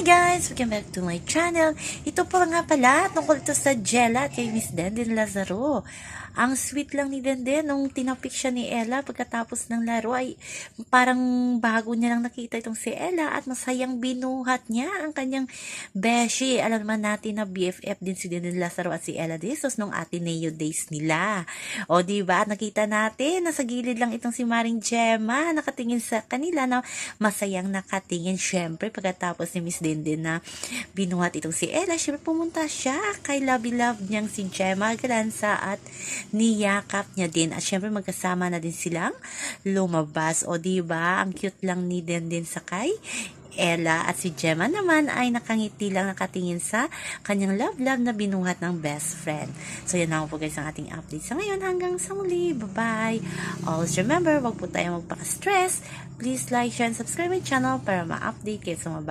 Hi guys! Welcome back to my channel. Ito po nga pala, tungkol ito sa Jella at kay Miss Denden Lazaro. Ang sweet lang ni Denden nung tinapik siya ni Ella pagkatapos ng laro ay parang bago niya lang nakita itong si Ella at masayang binuhat niya ang kanyang beshi. Alam naman natin na BFF din si Denden Lazaro at si Ella Desos nung Ateneo days nila. O ba nakita natin nasa gilid lang itong si Maring Gemma nakatingin sa kanila na masayang nakatingin syempre pagkatapos ni Miss Denden na binuhat itong si Ella syempre pumunta siya kay Lovey Love niyang si Gemma Galanza at niyakap niya din at syempre magkasama na din silang lumabas o di ba ang cute lang ni Denden sa kay Ella at si Gemma naman ay nakangiti lang nakatingin sa kanyang love-love na binuhat ng best friend. So yan na po guys ang ating update sa ngayon hanggang sa muli. Bye-bye! Always remember, wag po tayo magpaka-stress. Please like, share, and subscribe my channel para ma-update kayo sa mga